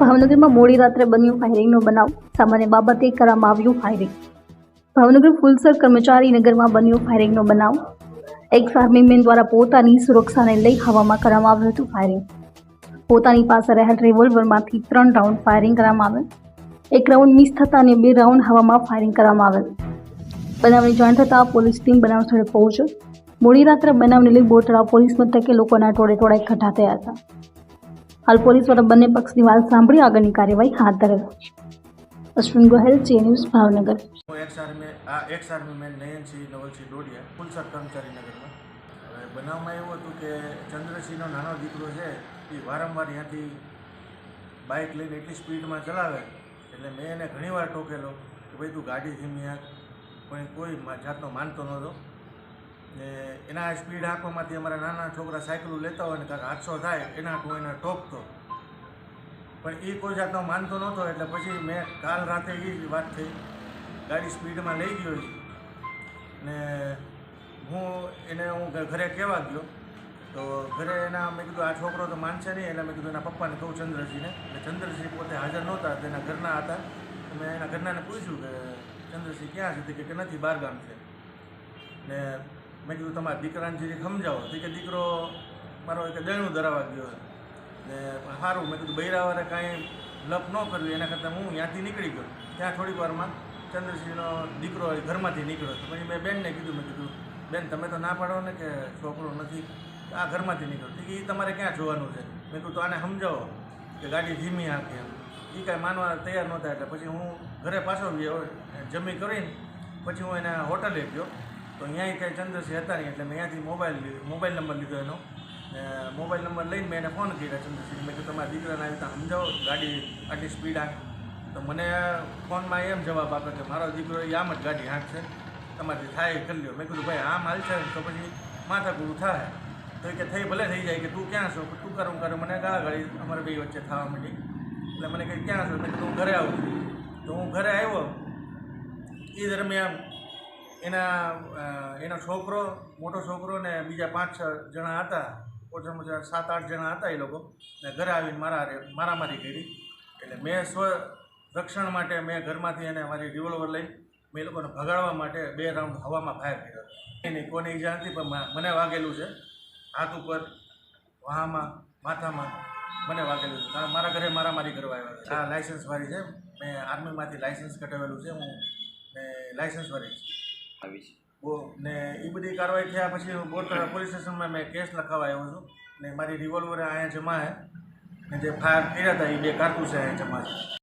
ભાવનગરમાં મોડી રાત્રે બન્યું ફાયરિંગનો બનાવ. સામાન્ય બાબતે કરવામાં આવ્યું ફાયરિંગ ભાવનગર ફુલસર કર્મચારી નગરમાં બન્યો ફાયરિંગનો બનાવ. એક આર્મી મેન દ્વારા પોતાની સુરક્ષાને લઈ હવામાં કરવામાં આવ્યું હતું ફાયરિંગ પોતાની પાસે રહેલ રિવોલ્વરમાંથી ત્રણ રાઉન્ડ ફાયરિંગ કરવામાં આવેલ. એક રાઉન્ડ મિસ થતા અને બે રાઉન્ડ હવામાં ફાયરિંગ કરવામાં આવેલ. બનાવની જાણ થતાં પોલીસ ટીમ બનાવ સ્થળે પહોંચ્યો મોડી રાત્રે બનાવને લઈ બોટડા પોલીસ મથકે લોકોના ટોળે ટોળા એકઠા થયા હતા. હાલ પોલીસ દ્વારા બંને પક્ષની વાત સાંભળી આગળની કાર્યવાહી હાથ ધરેલ અશ્વિન ગોહેલ, જે ન્યૂઝ ભાવનગર. એક્સ આ ex army man Nayansinh, Navalsinh Dodiya Phulsar કર્મચારી નગરમાં હવે બનાવમાં એવું હતું કે ચંદ્રસિંહનો નાનો દીકરો છે, એ વારંવાર ત્યાંથી બાઇક લઈને એટલી સ્પીડમાં ચલાવે. એટલે મેં એને ઘણીવાર ટોકેલો કે ભાઈ તું ગાડી ધીમી આંખ પણ કોઈ જાતનો માનતો નહોતો. ને એના સ્પીડ હાંકવામાંથી અમારા નાના છોકરા સાયકલો લેતા હોય ને કાંક હાથસો થાય, એના હું એને ટોકતો પણ એ કોઈ જાતનો માનતો નહોતો, એટલે પછી મેં કાલ રાતે એ જ વાત થઈ. ગાડી સ્પીડમાં લઈ ગયો. ને હું એને હું ઘરે કહેવા ગયો. તો ઘરે એના મેં કીધું, આ છોકરો તો માનશે નહીં. એટલે મેં કીધું, એના પપ્પાને કહું ચંદ્રસિંહને એટલે ચંદ્રસિંહ પોતે હાજર નહોતા તેના ઘરના હતા. મેં એના ઘરનાને પૂછ્યું કે ચંદ્રસિંહ ક્યાં છે? કે નથી બહારગામ છે. ને મેં કીધું, તમારા દીકરાને જરીક સમજાવો. તો કે, દીકરો મારો એક દયણું ધરાવા ગયો ને સારું મેં કીધું, બૈરાવાળે કાંઈ લપ ન કરવી, એના કરતાં હું ત્યાંથી નીકળી ગયો. ત્યાં થોડીક વારમાં ચંદ્રસિંહનો દીકરો ઘરમાંથી નીકળ્યો પછી મેં બેનને કીધું, મેં કીધું, બેન, તમે તો ના પાડો ને કે છોકરો નથી, આ ઘરમાંથી નીકળ્યો. એ તમારે ક્યાં જોવાનું છે? મેં કીધું, તો આને સમજાવો કે ગાડી ધીમી હાંકે એમ. એ કાંઈ માનવા તૈયાર નહોતા એટલે પછી હું ઘરે પાછો જમી કરીને પછી હું એના હોટલે ગયો. તો અહીંયા કંઈ ચંદ્રસિંહ હતા નહીં એટલે મેં ત્યાંથી મોબાઈલ લીધો, મોબાઈલ નંબર લીધો એનો. મોબાઈલ નંબર લઈને મેં એને ફોન કર્યા ચંદ્રસિંહ મેં કીધું, તમારા દીકરાને આવી રીતે સમજાવો, ગાડી આટલી સ્પીડ આ તો મને ફોનમાં એમ જવાબ આપ્યો કે, મારો દીકરો એ આમ જ ગાડી હાંકશે તમારી થાય કરી લ્યો. મેં કીધું, ભાઈ, આમ હાલશે ને, તો પછી માથાકૂટ થાય. તો એ કે, થઈ, ભલે થઈ જાય કે તું ક્યાં છો? તું કરું કરું. મને ગા ગાડી અમારે બે વચ્ચે થવા માંડી. એટલે મને કહે, ક્યાં છો? મેં કીધું, હું ઘરે આવું તો હું ઘરે આવ્યો. એ દરમિયાન એના એનો છોકરો, મોટો છોકરો ને બીજા પાંચ છ જણા હતા. ઓછામાં ઓછા સાત, આઠ જણા હતા એ લોકો. ને ઘરે આવીને મારા મારામારી કરી. એટલે મેં સ્વ રક્ષણ માટે મેં ઘરમાંથી એને મારી રિવોલ્વર લઈ મેં લોકોને ભગાડવા માટે બે રાઉન્ડ હવામાં ફાયર કર્યો એની કોની ઈજા નથી, પણ મને વાગેલું છે. હાથ ઉપર, વાહામાં, માથામાં મને વાગેલું છે. મારા ઘરે મારામારી કરવા આવ્યા છે. આ લાઇસન્સ વાળી છે. મેં આર્મીમાંથી લાઇસન્સ કઢાવેલું છે. હું ને લાઇસન્સ વાળી છે. આવી છે. ને એ બધી કાર્યવાહી થયા પછી બોરતળા પોલીસ સ્ટેશનમાં મેં કેસ લખાવા આવ્યો છું. ને મારી રિવોલ્વર અહીંયા જમા છે. ને જે ફાયર કર્યા હતા એ બે કારતૂસ અહીંયા જમા છે.